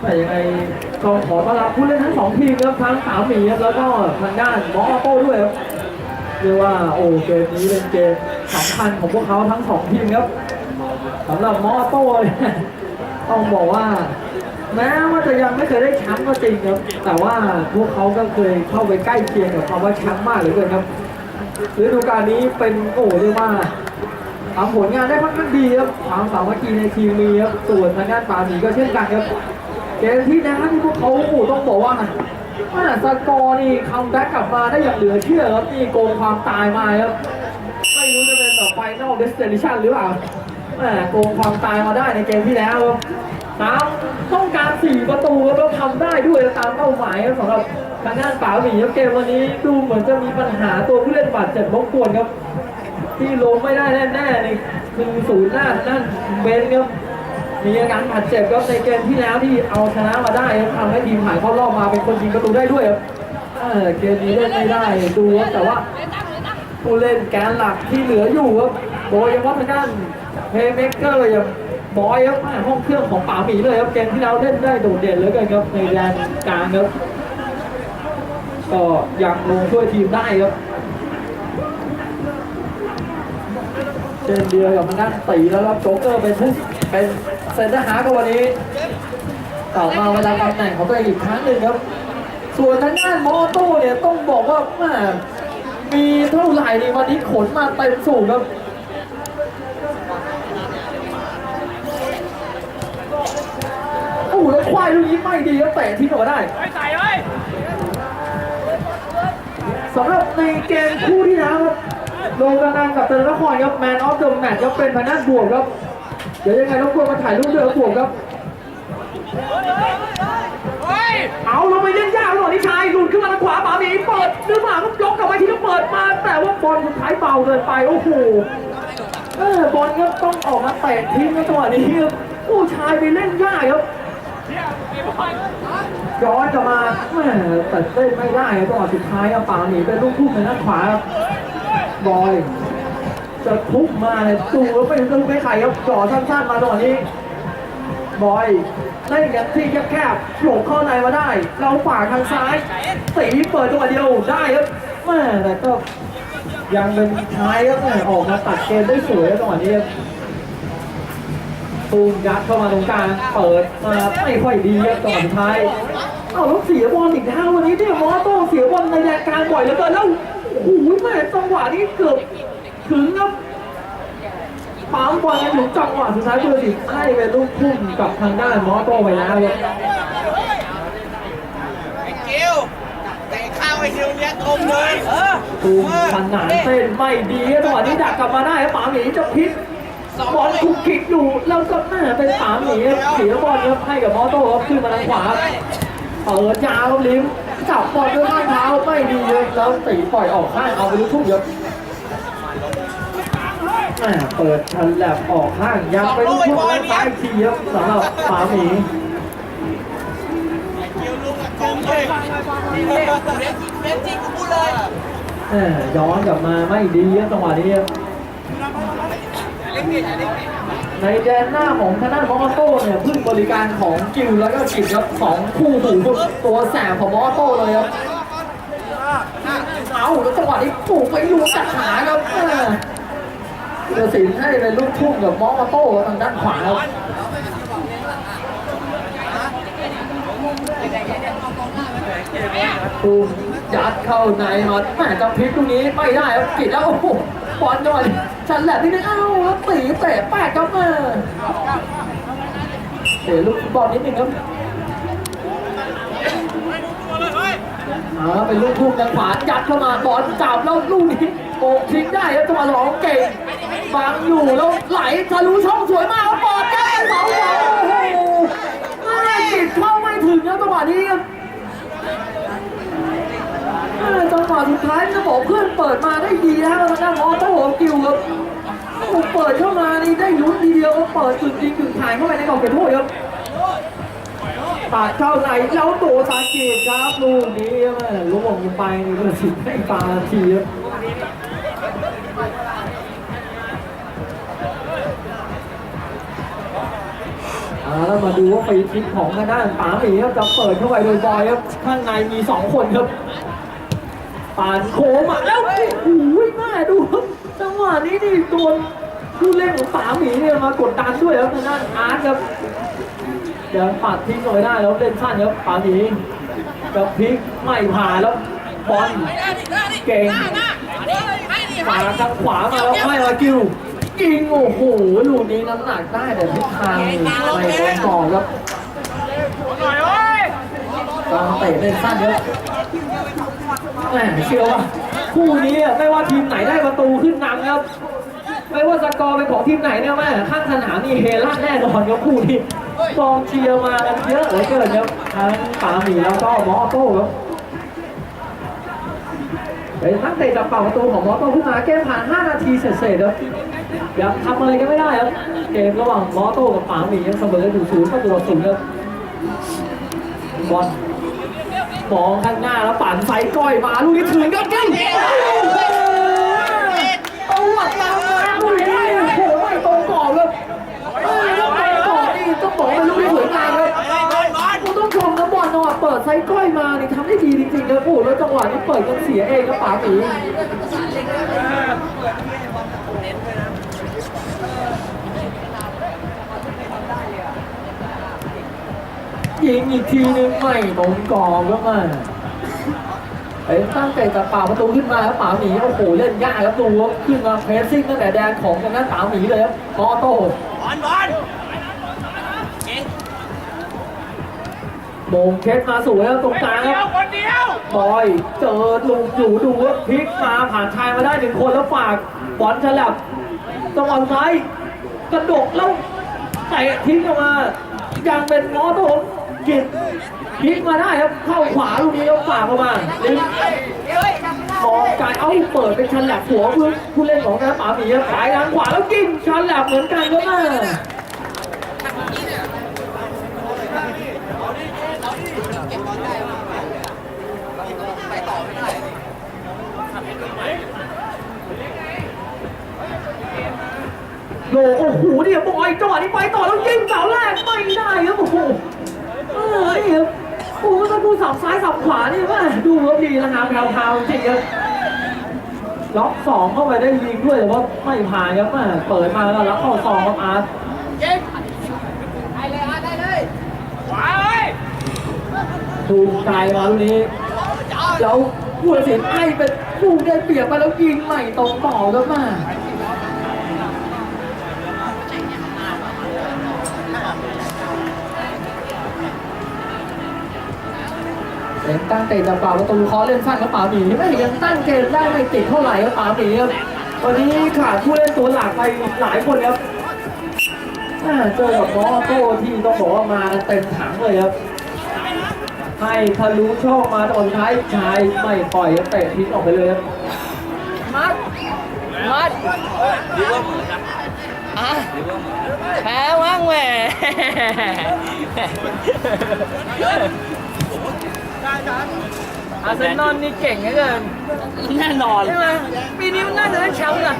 แต่ยังไงก็ขอต้อนรับผู้เล่นทั้งสองทีมครับทั้งสามหมีครับแล้วก็ทางด้านมอออโต้ด้วยครับเรียกว่าโอ้เกมนี้เป็นเกมสำคัญของพวกเขาทั้งสองทีมครับสำหรับมอออโต้เนี่ยต้องบอกว่า แม้ว่าจะยังไม่เคยได้แชมป์ก็จริงครับ แต่ว่าพวกเขาก็เคยเข้าไปใกล้เคียงกับคำว่าแชมป์มากเลือเกินครับฤดูกาลนี้เป็นโอ้เรียกว่า ทำผลงานได้ค่อนข้างดีครับความสามัคคีในทีมมีครับส่วนทางด้านปาหมีก็เช่นกันครับเกมที่นะที่พวกเขาโอ้ต้องบอกว่าว่าสกอร์นี่คัมแบ็กกลับมาได้อย่างเหลือเชื่อครับนี่โกงความตายมาครับไม่รู้จะเป็นแบบไฟนอลเดสเ i นชันหรือเปล่าแหมโกงความตายมาได้ในเกมที่แล้วตามต้องการ 4 ประตูแล้วทำได้ด้วยตามเป้าหมายครับสำหรับทางด้านป๋าหมีครับเกมวันนี้ดูเหมือนจะมีปัญหาตัวผู้เล่นบาดเจ็บรบกวนครับ ที่ลงไม่ได้แน่ๆนี่คือศูนย์หน้านั่นเบนครับมีอาการบาดเจ็บครับในเกมที่แล้วที่เอาชนะมาได้ครับทำให้ทีมผ่านเข้ารอบมาเป็นคนยิงประตูได้ด้วยครับเกมนี้เล่นไม่ได้ดูครับแต่ว่าผู้เล่นแกนหลักที่เหลืออยู่ครับโดยเฉพาะทางด้านเพย์เมกเกอร์อย่างบอยครับห้องเครื่องของป๋าหมีเลยครับเกมที่เราเล่นได้โดดเด่นเหลือเกินครับในแดนกลางครับก็ยังลงช่วยทีมได้ครับ เช่นเดียวกับทางด้านตีแล้วครับโจ๊กเกอร์เป็นผู้เป็นเซนเตอร์ฮาร์ดกับวันนี้ต่อมาเวลาตำแหน่งของตัวเองอีกครั้งหนึ่งครับ ส่วนทางด้านมอโต้เนี่ยต้องบอกว่าแม่มีเท่าไหร่นี่วันนี้ขนมาเต็มสูงครับโอ้โหแล้วควายลูกนี้ไม่ดีครับเตะทิ้งออกมาได้ใส่ไว้สำหรับในเกมคู่ที่แล้วครับ โดนกระนังกับเตอร์นครครับแมนออฟเดอะแมตช์ครับเป็นทางด้านบวกครับเดี๋ยวยังไงต้องควรมาถ่ายรูปด้วยบวกครับเฮ้ยเอาลงไปเล่นยากหน่อยนิชายหลุดขึ้นมาทางขวาป๋าหมีเปิดหรือเปล่าก็ยกกลับไปที่ก็เปิดมา แต่ว่าบอลสุดท้ายเบาเกินไปโอ้โหเออบอลก็ต้องออกมาเตะทิ้งในจังหวะนี้ครับผู้ชายไปเล่นยากครับย้อนกลับมาแม่แต่เล่นไม่ได้ครับจังหวะสุดท้ายครับป๋าหมีเป็นลูกทุ่งในด้านขวาครับ บอย จะทุบมาเนี่ยดูแล้วเป็ลูกไม่ไข่ครับจ่อสั้นๆมาจังนี้ บอยเล่นกันที่แคบๆโผล่เข้าในมาได้ เราฝ่าทางซ้ายตีเปิดจังหวะเดียวได้ครับแม่แต่ก็ยังเป็นท้ายครับแม่ออกมาตัดเกมได้สวยครับจังหวะนี้ครับตูมยัดเข้ามาตรงกลางเปิดมาไม่ค่อยดีครับจังหวะสุดท้าย เอาแล้วเสียบอลอีกแล้ววันนี้เนี่ยมอโต้เสียบอลในแดนกางบ่อยเหลือเกินแล้ว โอ้โหแม่จังหวะนี้เกือบถึงครับปั๊มบอลกันถึงจังหวะสุดท้ายเบอร์สิบให้เป็นลูกพุ่งกับทางด้านมอโต้ไปแล้วครับไอ้กิวเตะข้าวไอ้กิวเนี้ยตรงเลยเออตูมขนานเต้นไม่ดีครับจังหวะนี้ดักกลับมาได้ครับป๋าหมีจะพลิกบอลคุกคิกอยู่แล้วก็แม่เป็นป๋าหมีครับเสียบอลครับให้กับมอโต้ครับขึ้นมาทางขวาครับเปิดยาวครับลิ้ม จับบอลด้วยข้างเท้าไม่ดีเลยแล้วตีปล่อยออกข้างเอาไปลูกทุ่งครับแม่เปิดชันแลบออกข้างยังไปลูกทุ่งแล้วซ้ายทีครับสำหรับป๋าหมีย้อนกลับมาไม่ดีครับจังหวะนี้ครับ ในแดนหน้าของทางด้านมอโต้เนี่ยพึ่งบริการของกิวแล้วก็กิจครับสองคู่หูตัวแสบของมอโต้เลยครับเอาแล้วจังหวะนี้ปลูกไปอยู่ตัดขาครับเออสินให้เป็นลูกทุ่งกับมอโต้ทางด้านขวาครับตูมยัดเข้าในมาแม่จะพลิกตรงนี้ไม่ได้ครับกิจแล้วโอ้โหบอลจังหวะนี้ฉันแหละที่นึงอ้า กตีเตะแปกครับเออเดี๋ยลูกบอลนิดนึงครับอาเป็นลูกทุ่งทางขวายัดเข้ามาบอลจับแล้วลูกนี้โกทิ้งได้ครับจังหวะหลองเก่งบังอยู่แล้วไหลทะลุช่องสวยมากแล้วบอลแก้เสาสองโอ้โหไม่ติดเข้าไม่ถึงนะจังหวะนี้ครับเออจังหวะสุดท้ายจะบอกเพื่อนเปิดมาได้ดีนะแล้วทางด้านมอเตอร์โฮกิวครับ โอ้โหเปิดเข้ามานี่ได้ลุ้นทีเดียวก็เปิดจุดยิงจุดถ่ายเข้าไปในกรอบเขตโทษครับปาดเข้าในแล้วตัวสาเกตครับลูกนี้แม่ล่วงลงไปนี่ก็สิให้ปาทีครับแล้วมาดูว่าฟรีคิกของทางด้านป๋าหมีครับจะเปิดเข้าไปโดยบอยครับข้างในมีสองคนครับปานโค้งมาแล้วโอ้โหแม่ดูจังหวะนี้นี่โดน ผู้เล่นของป๋าหมีเนี่ยมากดดันด้วยครับทางด้านอาร์ตครับเดี๋ยวปัดทิ้งหน่อยได้แล้วเล่นสั้นครับปาหมีกับพลิกไม่ผ่านแล้วบอลเก่งปาทางขวามาแล้วให้มากิวยิงโอ้โหลูกนี้น้ำหนักได้แต่ทิศทางไม่โดนต่อครับตามเตะเล่นสั้นเยอะแหมเชื่อว่าคู่นี้ไม่ว่าทีมไหนได้ประตูขึ้นนำครับ ไม่ว่าสกอร์เป็นของทีมไหนเนี่ยแม่ข้างสนามนี่เฮลั่นแน่นอนครับคู่นี้กองเชียร์มากันเยอะเหลือเกินครับทั้งป๋าหมีแล้วก็หมอออโต้ครับเป็นนักเตะจากฝั่งประตูของมอสโต้ขึ้นมาเกมผ่าน 5 นาทีเสร็จๆครับยังทำอะไรกันไม่ได้ครับเกมระหว่างมอสโต้กับป๋าหมียังเสมออยู่ศูนย์ประตูต่อศูนย์ครับบอลมองข้างหน้าแล้วปั่นไฟก้อยมาลูกนี้ถึงครับยิ เปิดไซส์ก้อยมานี่ทำได้ดีจริงๆนะปู่แล้วจังหวะนี้เปิดกันเสียเองครับป๋าหมียิงอีกทีนึงไม่ตรงกรอบก็มาเอ้ยตั้งใจจะป่าประตูขึ้นมาแล้วป๋าหมีโอ้โหเล่นยากครับดูครับขึ้นมาเพรสซิ่งตั้งแต่แดนของทางด้านป๋าหมีเลยครับมอโต้บอลบอล มงเคสมาสวยแล้วตรงกลางเดีคยรัวบคนเดียวบอยเจอลูกอยู่ดูว่าพลิกมาผ่านชายมาได้หนึ่งคนแล้วฝากบอลฉลับจังหวะซ้ายกระดกแล้วเตะทิ้งออกมายังเป็นมอต้กิดพลิกมาได้ครับเข้าขวาลูกนี้แล้วฝากออกมาดึง มองไกลเอ้าเปิดเป็นชันแหลบหัวผู้ผู้เล่นของน้าป๋าหมีครับสายทางขวาแล้วกินชันแหลบเหมือนกันก็มา โลโอ้โหเนี่ยบอยจังหวะนี้ไปต่อแล้วยิงเสาแรกไม่ได้ครับโอ้โหเออนี่ครับโอ้โหต้องดูสับซ้ายสับขวานี่ว่าดูครับดีนะครับแพรวๆจริงครับล็อกสองเข้าไปได้ยิงด้วยแต่ว่าไม่ผ่านครับแม่เปิดมาแล้วรับเข้าซองครับอาร์ตขวาเฮ้ยดูไกลมาลูกนี้แล้วผู้ตัดสินให้เป็นลูกได้เปรียบไปแล้วยิงใหม่ตรงต่อครับแม่ ล่นตั้งเตะจากป่าประตูเคอเล่นสั้นกับป่าหมีไม่ยังตั้งเกมได้ไม่ติดเท่าไหร่ครับป่าหมีครับวันนี้ขาดผู้เล่นตัวหลักไปหลายคนครับอ่าเจอกับมอโต้ที่ต้องบอกว่ามาเต็มถังเลยครับให้ทะลุช่องมาตอนท้ายชายไม่ปล่อยเตะทิ้งออกไปเลยครับมัดมัดอะแพ้ว่างแหว อาร์เซนอลนี่เก่งเหลือเกินแน่นอน ใช่ไหมปีนี้มันน่าจะได้แชมป์นะ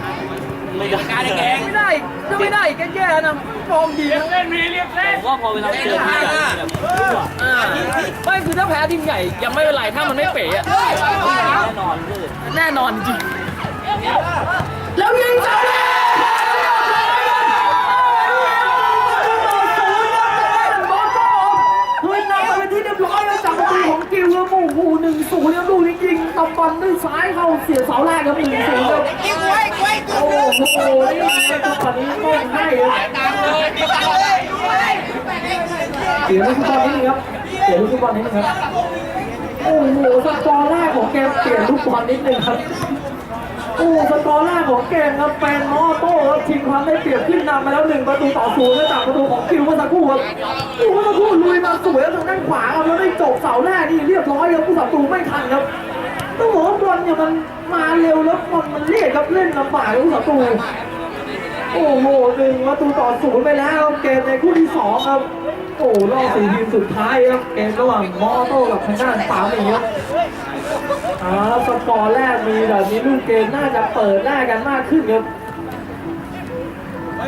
ไม่ได้การแข่งไม่ได้ถ้าไม่ได้ก็แย่นะฟอร์มดีเรียกนะเล่นมีเรียกเล่นผมว่าพอเวลาเจอทีมใหญ่แบบอ่าไม่คือถ้าแพ้ทีมใหญ่ยังไม่เป็นไรถ้ามันไม่เป๋อะแน่นอนคือแน่นอนจริงแล้วยิงเสาแรกเฮ้ยนำไปเป็นที่เรียบร้อยแล้วจากประตูของกิว ครับโอ้โหหนึ่งศูนย์ครับดูนี่ยิงตำบอลด้วยซ้ายเข้าเสียเสาแรกครับหนึ่งศูนย์ครับยิงไว้ไว้โอ้โหนี่จังหวะนี้ไม่ให้ครับเลยมีการเลยด้วยเสียลูกฟุตบอลนิดนึงครับเสียลูกฟุตบอลนิดนึงครับโอ้โหสกอร์แรกของเกเปลี่ยนลูกบอลนิดนึงครับโอ้สกอร์แรกขอ งเกมครับเป็นมอโต้ครับชิงความได้เปรียบขึ้นนำไปแล้วหนึ่งประตูต่อศูนย์แล้วจากประตูของคิวมาสกครู่ครับคิวมาสกครู่ลุยมาสวยแล้วทางด้านขวาครับแล้วได้จบเสาแรกนี่เรียบร้อยครับผู้สัตูไม่ทันครับต้องบอกว่าบอลเนี่ยมันมาเร็วแล้วบอลมันเรียกครับเล่นลำบากผู้สัตูโอ้โหหนึ่งประตูต่อศูนย์ไปแล้วครับเกมในคู่ที่สองครับโอ้รอบสี่ทีมสุดท้ายครับเกมระหว่างมอโต้กับทางด้านปาหมีครับ อาละครับสกอร์แรกมีแบบนี้ลูกเกมน่าจะเปิดแรกกันมากขึ้นครับ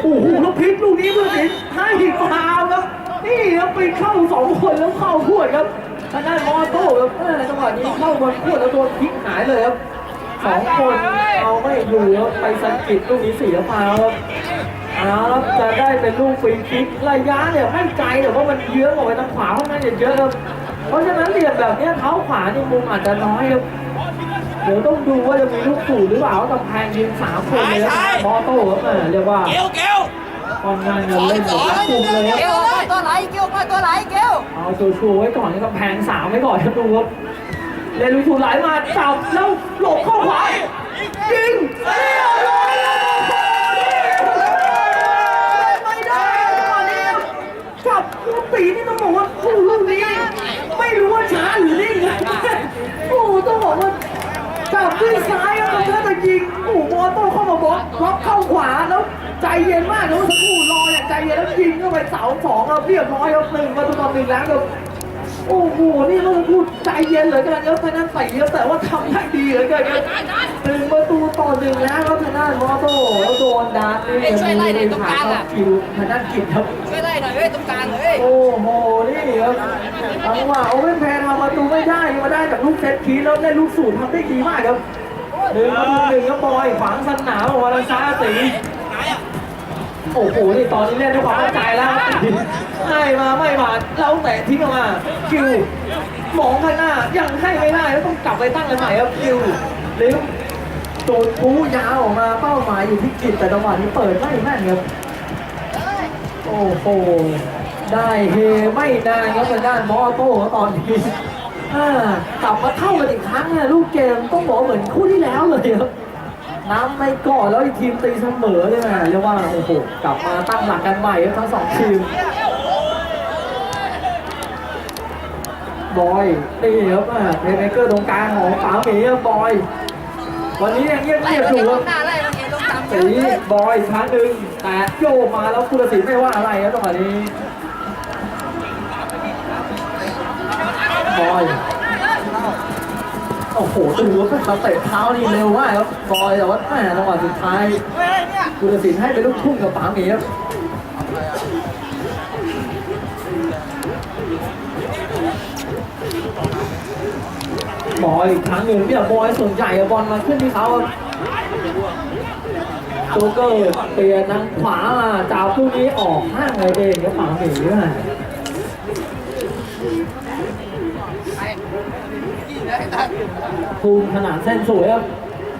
โอ้โหลูกพลิกลูกนี้เพื่อนสินให้ฟาวล์ครับนี่ครับไปเข้าสองคนแล้วเข้าขวดครับทางด้านมอโต้ครับเออจังหวะนี้เข้าบอลขวดแล้วโดนพลิกหายเลยครับสองคนเอาไม่อยู่ครับไปสะกิดลูกนี้เสียฟาวครับเอาครับจะได้เป็นลูกฟรีคิกระยะเนี่ยไม่ไกลแต่ว่ามันเยื้องออกไปทางขวาค่อนข้างจะเยอะครับเพราะฉะนั้นเหลี่ยมแบบเนี้ยเท้าขวานี่มุมอาจจะน้อยครับ เดี๋ยวต้องดูว่าจะมีลูกสูหรือเปล่ากำแพงยืนสามคนเลยครับมอโต้ครับเออเรียกว่าเกลเกลค่อนข้างจะเล่นแบบกลุ่มเลยครับเกลออกมาตัวไหลเกลออกมาตัวไหลเกลเอาชัวร์ๆไว้ก่อนให้กำแพงสามไว้ก่อนครับดูครับเลนลูกถูไหลมาจับแล้วหลบเข้าขวายิงเรียบร้อยแล้วไม่ได้ตอนนี้จับลูกตีนี่ต้องบอกว่าโอ้โหลูกนี้ ไม่รู้ว่าช้าหรือนิ่งนะโอ้โหต้องบอกว่า จับด้วยซ้ายแล้วก็จะยิงโอ้โหมอโต้เข้ามาบล็อกบล็อกเข้าขวาแล้วใจเย็นมากนะว่าสักครู่รอเนี่ยใจเย็นแล้วยิงเข้าไปเสาสองแล้วเรียบร้อยครับหนึ่งประตูต่อหนึ่งแล้วครับโอ้โหนี่เราพูดใจเย็นเหลือเกินครับทางด้านใส่เยอะแต่ว่าทำได้ดีเหลือเกินหนึ่งประตูต่อหนึ่งแล้วครับทางด้านมอโต้แล้วโดนดาร์ตนี่ผ่านเข้าคิวทางด้นกิจครับช่วยไล่น่อยเว้ย ตรงกลางเลย โอ้โห นี่ครับจังหวะโอเว่นแพนทำประตูไม่ได้มาได้จากลูกเซตคีแล้วได้ลูกสูตรทำได้ดีมากครับหนึ่งประตูหนึ่งครับอยขวางสนามของวารันซาตีโอ้โห นี่ตอนนี้เล่นด้วยความเข้าใจแล้วให้มาไม่มาแล้วแต่ทิ้งออกมาคิวมองข้างหน้ายังให้ไม่ได้แล้วต้องกลับไปตั้งกันใหม่ครับคิวหรือโดนปูยาวออกมาเป้าหมายอยู่ที่กิจแต่จังหวะนี้เปิดไม่แม่นครับ โอ้โห ได้เฮไม่นานครับทางด้านมอโต้ตอนนี้อ่ากลับมาเท่ากันอีกครั้งนี่ยลูกเกมต้องบอกเหมือนคู่ที่แล้วเลยครับน้ำไม่ก่อนแล้วอีกทีมตีเสมอเลยนะเรียกว่าโอ้โหกลับมาตั้งหลักกันใหม่ครับทั้งสองทีมบอยนี่ครับอ่าเพลย์เมเกอร์ตรงกลางของป๋าหมีบอย วันนี้ยังเงียบเงียบอยู่ครับ สีบอยอีกครั้งหนึ่งแต่โยมาแล้วคุณศิลป์ไม่ว่าอะไรครับตรงนี้บอยโอ้โหดูว่าเป็นเตะเท้านี่เร็วมากครับบอยแต่ว่าแหม่จังหวะสุดท้ายคุณศิลป์ให้เป็นลูกทุ่งกับป๋าหมีครับบอยอีกครั้งหนึ่งเนี่ยบอยส่วนใหญ่บอลมาขึ้นที่เขาครับ โจ๊กเกอร์เปลี่ยนทางขวามาจับลูกนี้ออกข้างเลยเองครับฝั่งหนีนะภูมิขนาดเส้นสวยครับ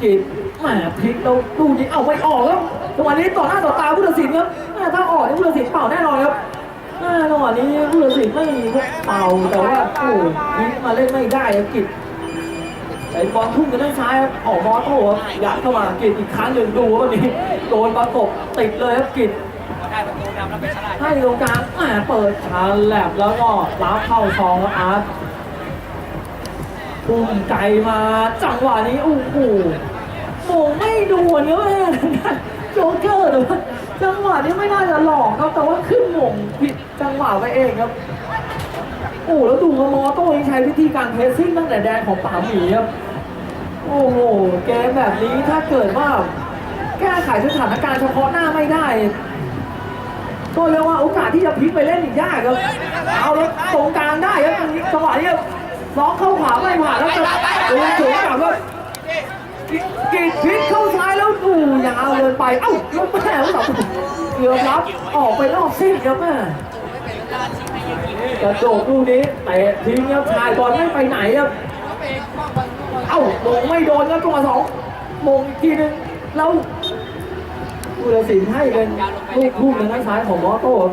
จิตแหมพลิกแล้วลูกนี้เอาไม่ออกแล้วจังหวะนี้ต่อหน้าต่อตาผู้ตัดสินครับถ้าออกนี่ผู้ตัดสินเป่าแน่นอนครับจังหวะนี้ผู้ตัดสินไม่เป่าแต่ว่าโอ้พลิกมาเล่นไม่ได้ครับกิจ ไอ้บอลทุ่มกันด้านซ้ายครับออกมอโต้ครับยัดเข้ามากิดอีกครั้งหนึ่งดูว่าวันนี้โดนประกบติดเลยครับกิดได้ประตูนำแล้วเป็นชนะให้ตรงกลางแหมเปิดชาแลบแล้วก็รับเข้าซองครับอาร์ตทุ่มไกลมาจังหวะนี้โอ้โหโมงไม่โดนเยอะเลยโจ๊กเกอร์แต่ว่าจังหวะนี้ไม่น่าจะหลอกครับแต่ว่าขึ้นหม่งผิดจังหวะไปเองครับ โอ้แล้วดูว่มอโต้ยังใช้วิธีการเพสซิ่งตั้งแต่แดนของป๋าหมีครับ โอ้โหเกมแบบนี้ถ้าเกิดว่า แก้ไขสถานการณ์เฉพาะหน้าไม่ได้ ก็เรียกว่าโอกาสที่จะพลิกไปเล่นอีกยากครับ เอาแล้วตรงกลางได้ครับตรงนี้จังหวะนี้ล็อกเข้าขวาไม่ผ่านแล้วจะโดนสวนกลับแล้วกีดพลิกเข้าซ้ายแล้วอู้ยาวเกินไป เอ้าแล้แม่แล้วเกือบรับออกไปนอกเส้นครับแม่ กระโดดลูกนี้เตะทิ้งครับชายบอลไม่ไปไหนครับ เอ้ามงไม่โดนครับจังหวะสองมงอีกทีนึงแล้วผู้ตัดสินให้เป็นลูกทุ่มทางด้านซ้ายของมอโต้ครับ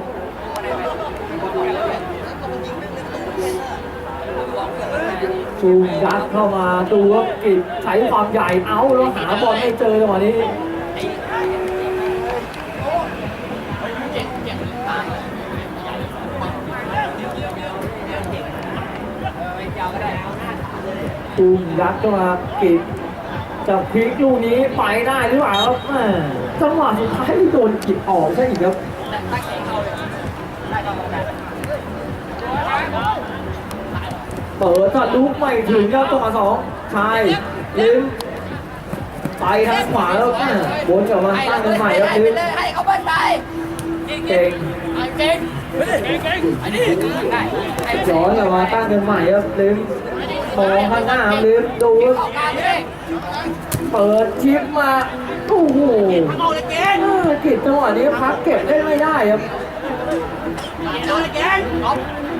ชูยัดเข้ามาดูว่ากิจใช้ความใหญ่เอาแล้วหาบอลไม่เจอจังหวะนี้ ตูมยัดเข้ามากิดจะพลิกลูกนี้ไปได้หรือเปล่าครับแม่จังหวะสุดท้ายที่โดนกิดออกใช่อีกครับเปิดก็ลุกไม่ถึงครับจังหวะสองชายลิ้มไปทางขวาแล้วแม่วนกลับมาตั้งกันใหม่ครับให้ลิ้ไปมเลยให้เขาไปไปเก่งเก่งย้อนกลับมาตั้งกันใหม่ครับลืม มองข้างหน้าลืมดู เปิดชิปมาโอ้โหกิดจังหวะนี้พักเก็บได้ไม่ได้ครับ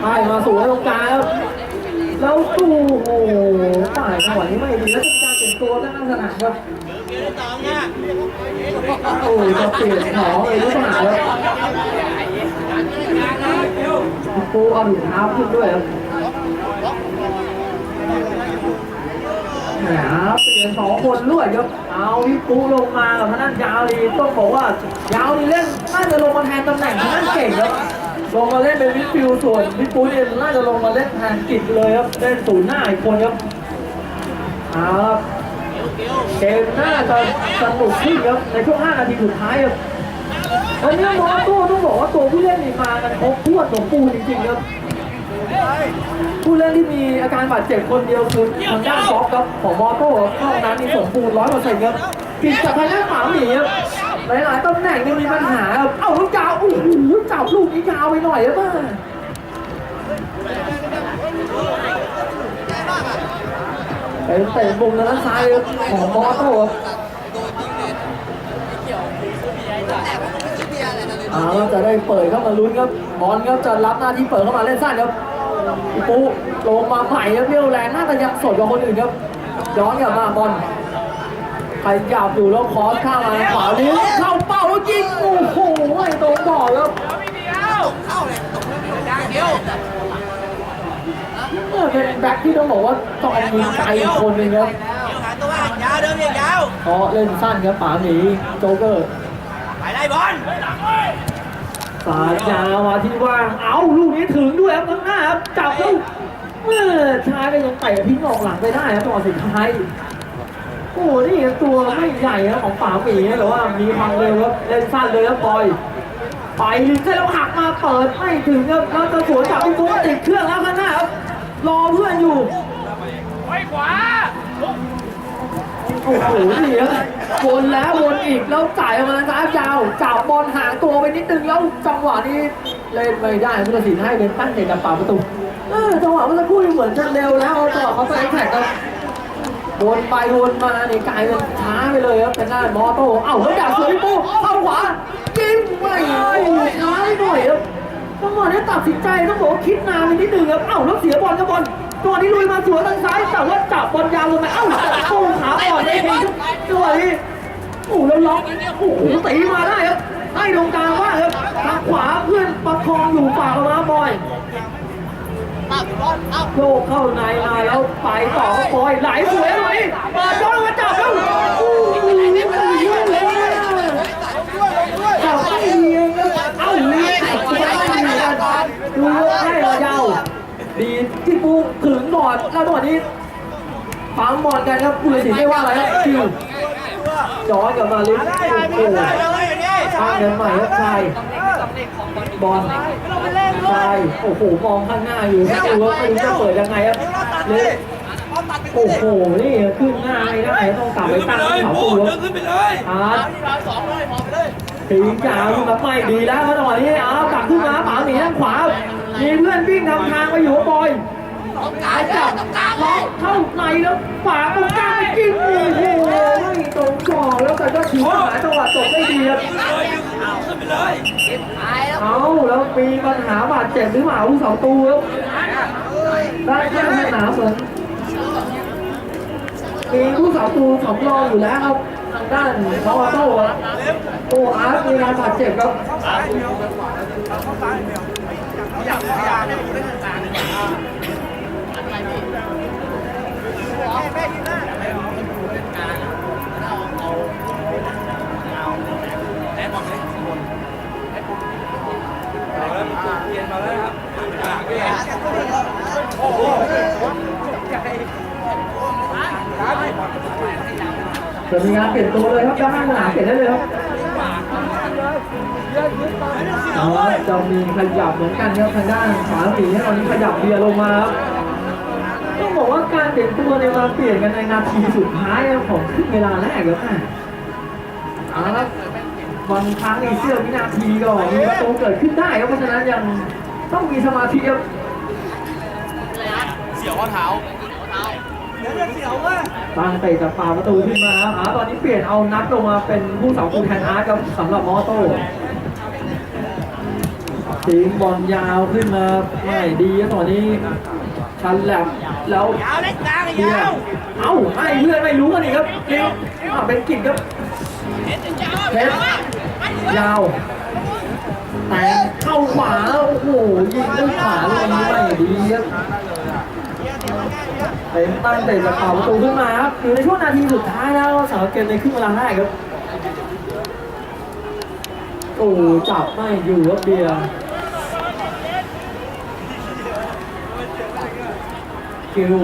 ไปมาสู่ตรงกลางครับแล้วตู้โอ้โหฝ่ายจังหวะนี้ไม่ดีแล้วเป็นการเปลี่ยนตัวหน้าสนามครับโอ้ยจะเปลี่ยนของเลยหรือเปล่าครับปูเอาถุงเท้าขึ้นด้วยครับ แหมเปลี่ยนสองคนด้วยครับเอาพี่ปูลงมากับพนันยาวดีต้องบอกว่ายาวดีเล่นน่าจะลงมาแทนตำแหน่งพนันเก่งครับลงมาเล่นเป็นมิดฟิลด์ส่วนพี่ปูเนี่ยน่าจะลงมาเล่นแทนกิจเลยครับเล่นศูนย์หน้าอีกคนครับเอาครับเกมน่าจะสนุกขึ้นครับในช่วง5นาทีสุดท้ายครับวันนี้มอโต้ต้องบอกว่าตัวผู้เล่นนี่มากันครบถ้วนสมบูรณ์จริงๆครับ ผู้เล่นที่มีอาการบาดเจ็บคนเดียวคือทางด้านฟ็อกครับของมอโต้ครับนอกนั้นนี่สมบูรณ์ร้อยเปอร์เซ็นต์ครับผิดจากทางด้านหมาหมีครับหลายๆตำแหน่งยังมีปัญหาครับเอ้าลูกยาวโอ้โหจับลูกนี้ยาวไปหน่อยครับบ้าเป็นเตะมุมทางด้านซ้ายครับของมอโต้ครับเอาจะได้เปิดเข้ามาลุ้นครับบอลครับจะรับหน้าที่เปิดเข้ามาเล่นสั้นครับ ปูลงมาใหม่ครับเรี่ยวแรงน่าจะยังสดกว่าคนอื่นครับย้อนกลับมาบอลไปจับอยู่แล้วคอสข้ามมาขวานี้วเข้าเป้าแล้วยิงโอ้โหไม่ตรงต่อครับเข้าเลยดังเดียวเออเป็นแบ็คที่ต้องบอกว่าต้องมีใจอีกคนหนึงครับเดี๋ยวหาตัวยาวเดินเรียกยาวเพราะเล่นสั้นครับป๋าหนีโจ๊กเกอร์ไปไล่บอลสาดยาวมาที่ว่าง เอาลูกนี้ถึงด้วยครับข้างหน้า ครับจับแล้วเมื่อชายก็ยังเตะทิ้งออกหลังไปได้ครับจังหวะสุดท้ายโอ้โหนี่ตัวไม่ใหญ่นะของป๋าหมีนะแต่ว่ามีความเร็วครับเล่นสั้นเลยครับบอยไปลิงเส้นแล้วหักมาเปิดไม่ถึงครับแล้วจะสวนจับพี่ปุ๊กติดเครื่องแล้วข้างหน้าครับรอเพื่อนอยู่ไปขวาโอ้โหนี่ครับวนแล้ววนอีกแล้วจ่ายออกมาซ้ายยาวจับบอลห่างตัวไปนิดนึงแล้วจังหวะนี้ เล่นไม่ได้ผู้ตัดสินให้เป็นตั้งใจกับป่าประตูเออจังหวะเมื่อสักครู่นี่เหมือนจะเร็วแล้วจังหวะเขาใส่แท็กครับวนไปวนมาเนี่ยกลายเป็นช้าไปเลยครับเป็นหน้ามอโต้เอ้าแล้วดักสวยปูเข้าขวายิงไม่โอ้ช้าหน่อยครับจังหวะนี้ตัดสินใจต้องบอกว่าคิดนานไปนิดนึงครับเอ้าแล้วเสียบอลครับบอลจัวนี้ลุยมาสวนทางซ้ายแต่ว่าจับบอลยาวลงไปเอ้าโต้ขาอ่อนได้เองครับจังหวะนี้โอ้แล้วล็อกโอ้โหตีมาได้ครับ ให้ตรงกลางว่าครับทางขวาเพื่อนประคองอยู่ฝากออกมาบอยโยกเข้าในมาแล้วไปต่อบอยไหลสวยเลยเปิดบอลมาจับแล้วจับไม่เลี้ยงเอ้าเลี้ยงไม่เหมือนกันดูให้เรายาวดีที่ปูถึงก่อนแล้วตอนนี้ฟังบอลกันครับผู้ตัดสิไม่ว่าอะไรครับคิวย้อนกลับมาลิ้นโอ้โห ได้เลยอย่างนี้ทางเดินใหม่ครับชายบอลชายโอ้โหมองข้างหน้าอยู่ไม่รู้ว่าไม่รู้จะเปิดยังไงครับเล็กโอ้โหนี่ขึ้นหน้าไม่ได้ต้องกลับไปตั้งที่เสาตัวครับขึ้นไปเลยอาร์ตถึงจ่าขึ้นมาไม่ดีแล้วครับจังหวะนี้เอากลับขึ้นมาป๋าหนีด้านขวามีเพื่อนวิ่งทำทางไปอยู่กับ บอยหายจับล็อกเข้าในแล้วฝาตรงกลางจริงโอ้โหไม่ตรงจ่อแล้วแต่ก็ถือว่าหาจังหวะจบได้ดีครับเลยขึ้นไปเลยเอาแล้วมีปัญหาบาดเจ็บหรือเปล่าผู้สองตูครับด้านข้างสนามเหมือนมีผู้สาวตูสำรองอยู่แล้วครับทางด้านพาวโต้ครับโอ้อาร์ตมีการบาดเจ็บครับ จะมีงานเปลี่ยนตัวเลยครับด้านหนาเปลี่ยนได้เลยครับเอาละจะมีขยับเหมือนกันครับทางด้านขวาสีให้ตอนนี้ขยับเบียร์ลงมาครับต้องบอกว่าการเปลี่ยนตัวเนี่ยมาเปลี่ยนกันในนาทีสุดท้ายของครึ่งเวลาแรกครับอะเอาละบบางครั้งในเสี้ยววินาทีก็มีประตูเกิดขึ้นได้ครับเพราะฉะนั้นยัง ต้องมีสมาธิครับเสียวข้อเท้าเดี๋ยวจะเสียวเว้ยตั้งเตะจากป่าประตูขึ้นมาครับหาตอนนี้เปลี่ยนเอานัดลงมาเป็นผู้สาวคูแทนอาร์ตครับสำหรับมอโต้ทิ้งบอลยาวขึ้นมาไม่ดีครับตอนนี้ชันแหลบแล้วยาวเล็กกลางเพื่อยานวเอ้าให้เพื่อนไม่รู้กันอีกครับเร็วอะเป็นกิจครับเพชรยาว แต่เข้าขวา โอ้โห ยิงด้วยขวาลูกนี้ไม่ดีครับเป็นตั้งเตะจากป่าประตูขึ้นมาครับอยู่ในช่วงนาทีสุดท้ายแล้วสำหรับเกมในครึ่งเวลาแรกครับ โอ้จับไม่อยู่ครับเบียร์คิว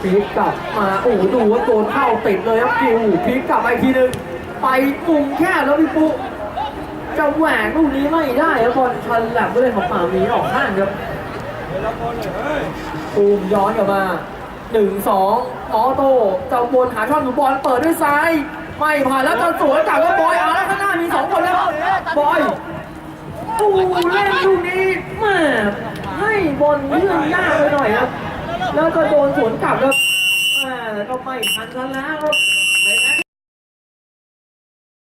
พลิกกลับมาโอ้โหดูว่าโดนเข้าติดเลยครับคิวพลิกกลับไปอีกทีหนึงไปมุมแค่แล้วพี่ปุ๊ จะแหวกลูกนี้ไม่ได้ครับบอลชันแหลบก็เลยของป่ามีออกข้างครับตูมย้อนกลับมาหนึ่งสองออโต้เจ้าบนหาช่องอยู่บอลเปิดด้วยซ้าย ไม่ผ่านแล้วจะสวนกลับก็บอยเอาแล้วข้างหน้ามีสองคนแล้วบอยโอ้โหเล่นลูกนี้แม่ให้บอลเลื่อนยากไปหน่อยครับ แล้วก็โดนสวนกลับครับแม่ก็ไม่ทันกันแล้วครับ